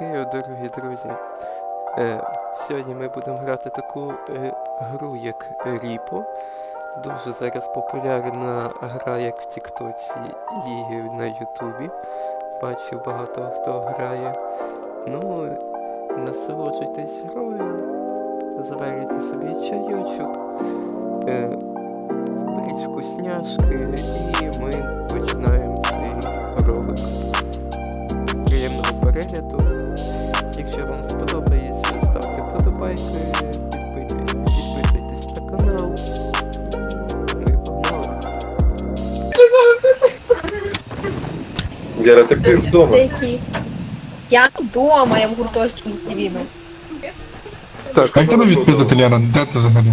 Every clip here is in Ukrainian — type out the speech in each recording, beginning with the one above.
Хей, дорогі друзі. Е, сьогодні ми будемо грати таку е, гру, як Ріпо. Дуже зараз популярна гра як в Тіктоці і на Ютубі. Бачу, багато хто грає. Ну, насолоджуйтесь грою, заварюйте собі чайочок, е, вкусняшки і ми починаємо Вера, так ти ж вдома. Я вдома, я в гуртожитку Віми. Так, Як тебе відпіздити, Лера? Де ти взагалі?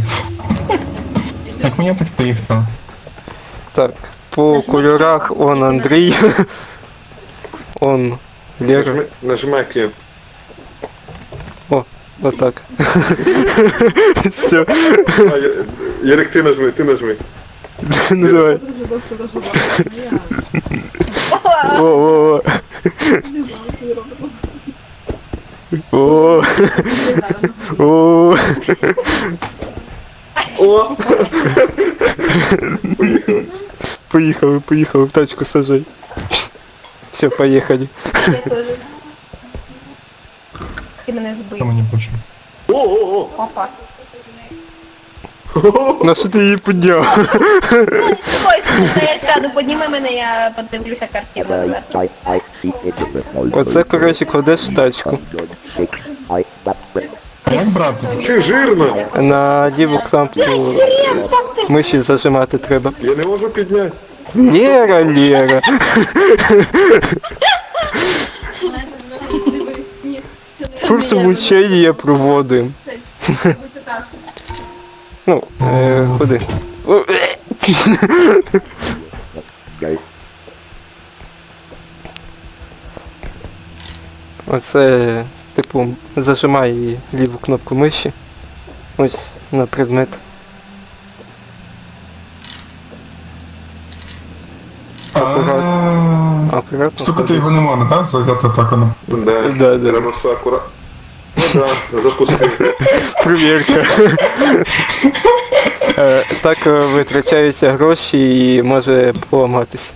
Як мені так поїхало? так, по кольорах он Андрій. Он Лера. Нажми, нажимай Q. Отак. Все, А, Я- Ярик, ти нажми, ти нажми. ну давай. о. О. О. О! Поїхали, поїхали, в тачку сажай. Все, поїхали. Ти мене Хто збив. мені почув? О, о, о! Опа. На що ти її підняв? Стой, стой, я сяду, підніми мене, я подивлюся картину тебе. Оце, коротше, кладеш в тачку. як брати? Ти жирна! На ліву кнопку миші зажимати треба. Я не можу підняти. Лера, Лера. Курс обучення проводимо. Ну, е, ходи. Е. Оце, типу, зажимай її ліву кнопку миші. Ось на предмет. А, Акуратно. Стукати його не можна, так? Взяти так воно. Да, Да, да. Треба все акуратно. Да, запустив. Провірка. Е, Так е, витрачаються гроші і може поламатись.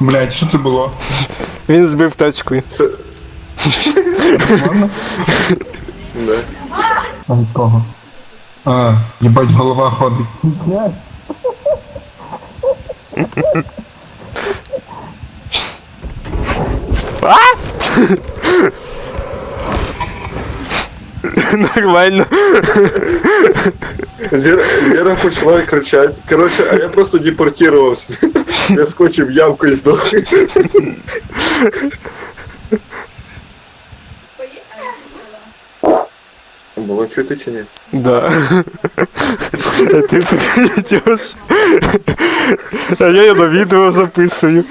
Блять, що це було? Він збив тачкою. Це... Ладно? Да. А від кого? А, їбать, голова ходить. Нормально. Лера, Лера почала кричати. Коротше, а я просто депортувався. Я скочив в ямку і здох. Було чути чи ні? Да. А ти прийдеш. А я її на відео записую.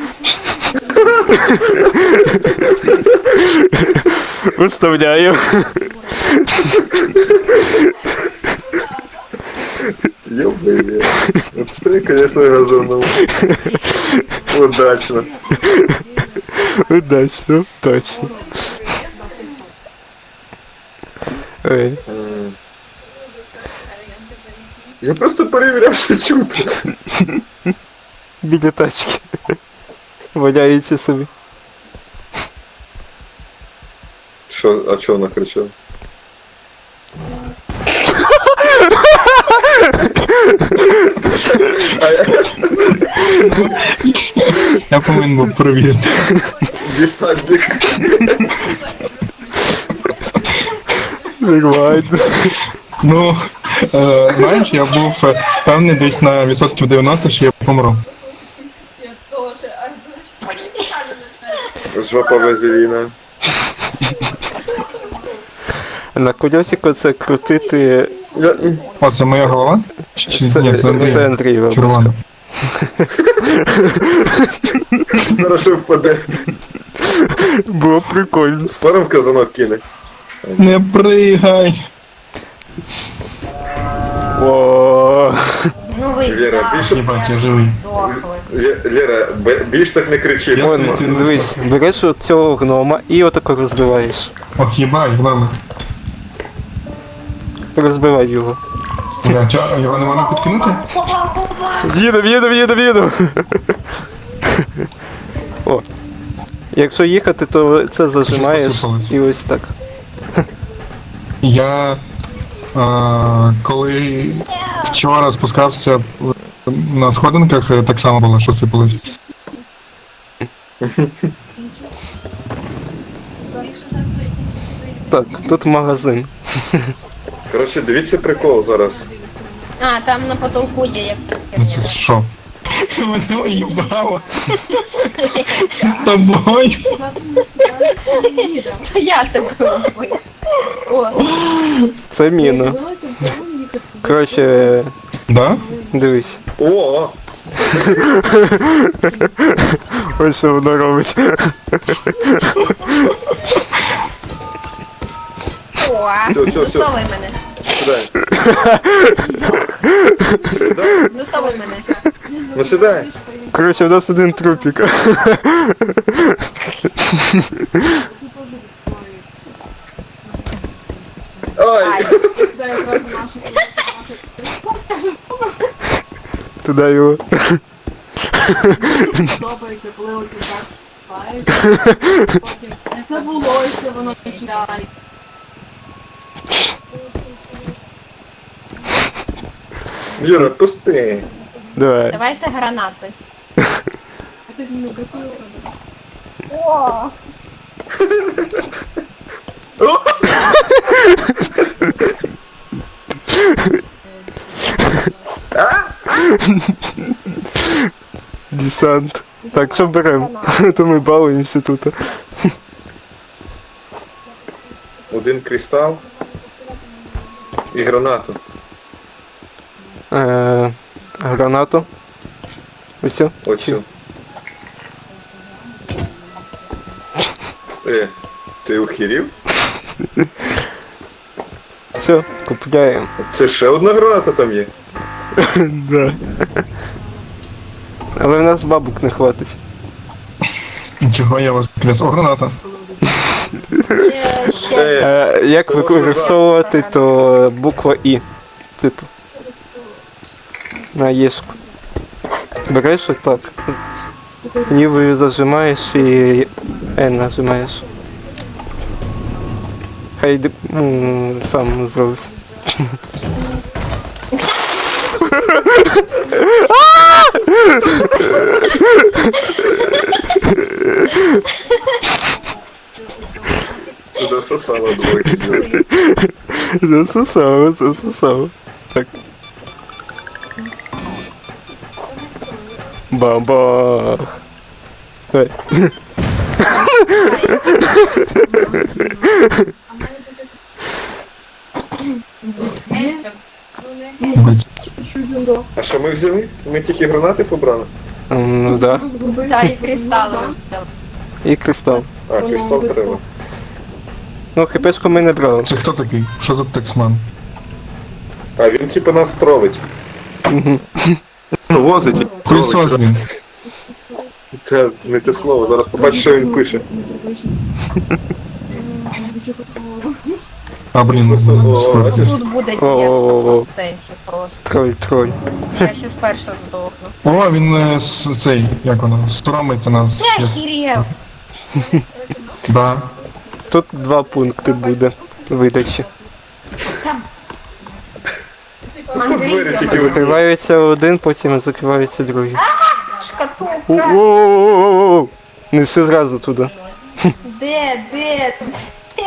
Виставляю. Ёбаный. Це, конечно, газанув. Удачно. Удачно, точно. Ой. Я просто перевіряв, що чути. Біля тачки. Валяється собі. Що, а чого вона кричала? Я повинен був перевірити. Десантник. Ну, е, знаєш, я був е, певний десь на відсотків 90, що я помру. Жопа вазеліна. На колесику це крутити. О, це моя голова? Чи, Це, ні, це це Андрій. Червона. Зараз що впаде. Було прикольно. Скоро в казанок кине. Не пригай! О, Ну ви так, більше- Єбать, я живий. здохли. Лє- Лєра, бе- більш так не кричи. Я Вон, собі дивись, береш от цього гнома і отако розбиваєш. Ох, їбай, гноми. Розбивай його. Бля, чо, його не можна підкинути? Їду, їду, їду, їду. О. Якщо їхати, то це зажимаєш посипалось. і ось так. Я а, коли вчора спускався на сходинках, е, так само було, що сипалось. Так, тут магазин. Коротше, дивіться прикол зараз. А, там на потолку є як. Ну це що? Мене уїбало. Тобою. То я тебе вбив. О, Це міна. Коротше, Да? дивись. О! Ось що воно робить. о, Всё, всё, всё. засовуй мене. Сідай. Засовуй мене. Ну сідай. Коротше, в нас один трупік. Ай! Ай, Туди його. подобається, коли оці так потім це волосся, воно читає. Віра, пусти. Давай. давайте гранати. О, Десант. Так, що беремо? То ми балуємося тут. Один кристал. І гранату. Е, гранату. Ось. Оцю. Е, ти ухірів? Все, купляємо. Це ще одна граната там є. Да. Але в нас бабок не хватить. Чого я вас крес? О, граната. Е, Е, як використовувати, то буква І. Типу. На єшку. Береш отак. Лівою зажимаєш і Е нажимаєш. Хай д- ну, сам зробить. засосала двоє. Засосало, засосало. Бабах. Ой. А що ми взяли? Ми тільки гранати побрали. М, Ну да. Та і кристали. вибили. І кристал. А, кристал треба. Ну, хпшку ми не брали. Це хто такий? Що за тексман? А він типу нас тролить. Ну, возить. Хуйсос він. Це не те слово, зараз побачиш, що він пише. А, блін, Просто, ну, о, скоро. бачиш? Тут буде О-о-о. дієць просто. Троль, троль. Я ще спершу здохну. О, він е, с- цей, як воно, соромиться нас. Я хірєв. Да. Тут два пункти буде видачі. Андрій, двері тільки йома, Закривається один, потім закривається другий. шкатулка. Неси зразу туди. Де, де, де?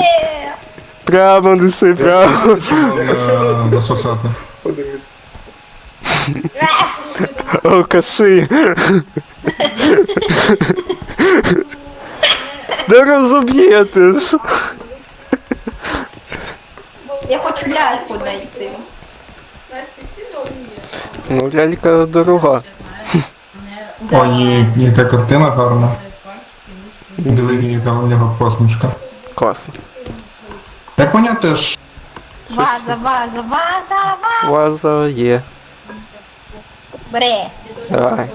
Прямо неси, прямо. Е, засосати. Подивіться. Алкаши. Да розумієте ж. Я хочу ляльку знайти. Ну, лялька дорога. Ой, яка картина гарна. Диви, яка у нього посмішка. Класно. Як поняти ж, Ваза, ваза, ваза, ваза. Ваза є. Бери. Давай.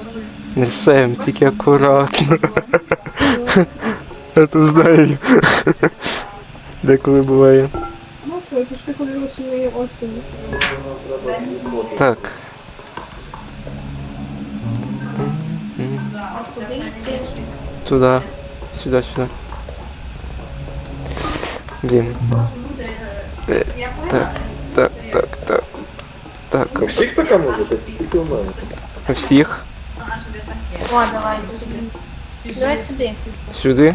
Несем, тільки акуратно. Я то знаю. Деколи буває. Ну, що, пішли коли не Остині. Так. Туда. Сюда, сюда. Блін. Е, Так, так, так, так. Так, У всіх така може бути, тільки у мене. у всіх. О, давай сюди. Давай сюди. Сюди.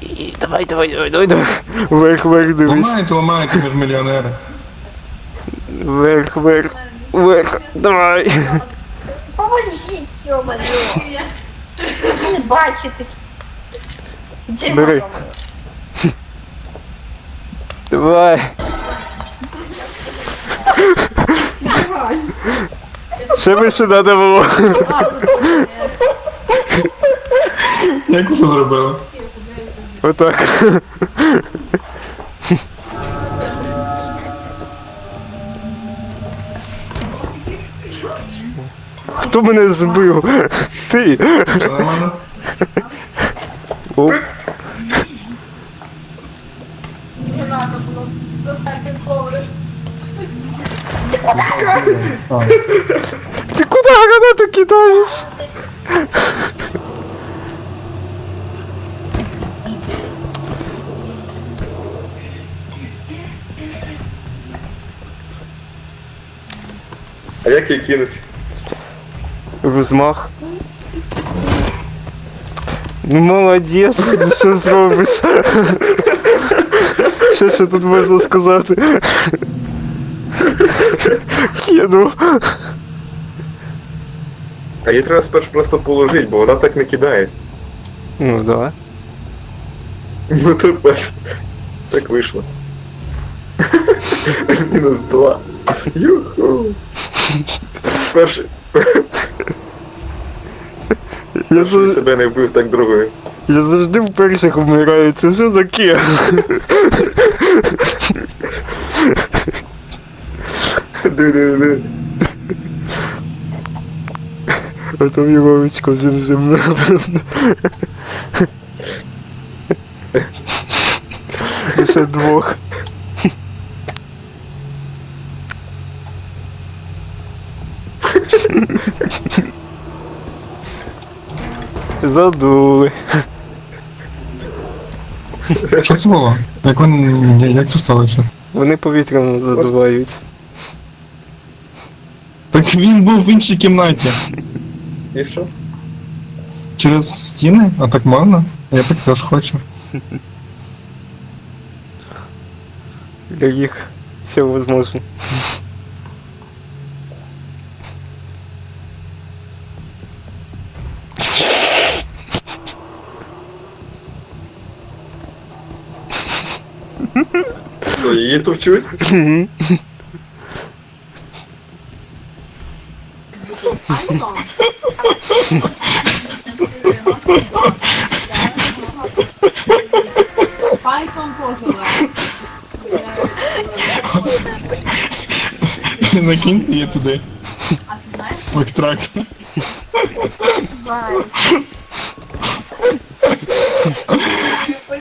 І давай, давай, давай, давай, давай. Вверх, вверх, дивись. Ламайте, ламайте, ми ж мільйонери. Вверх, вверх, вверх. Давай. Поможіть, йомаю. Ви не бачите. Де Бери. мама? Давай. Ще вище треба було. А, тут Як ви це зробили? Отак. Хто мене збив? Ти. Нормально? О, не треба було достати коврик. А, ти куди гранату кидаєш? А як її кинуть? Розмах. Ну молодець, ну що зробиш? Що ще тут можна сказати? Кину. А її треба спершу просто положити, бо вона так не кидається. Ну да. Ну то перш. Так вийшло. Мінус два. Юху. Перший. Я, Перший завжди, себе не вбив так другою. я завжди в перших вмираю, це що таке? Ди-ди-ди. А там Євовичко жим жим напевно. Ще двох. Задули. Що це було? Як він. Як це сталося? Вони повітряно задувають. Так він був в іншій кімнаті. І що? Через стіни? А так можна? Я так теж хочу. Для їх все возможно. Що, її товчуть? Пайтон теж лайк. Накиньте її туди. В екстракт. Давай.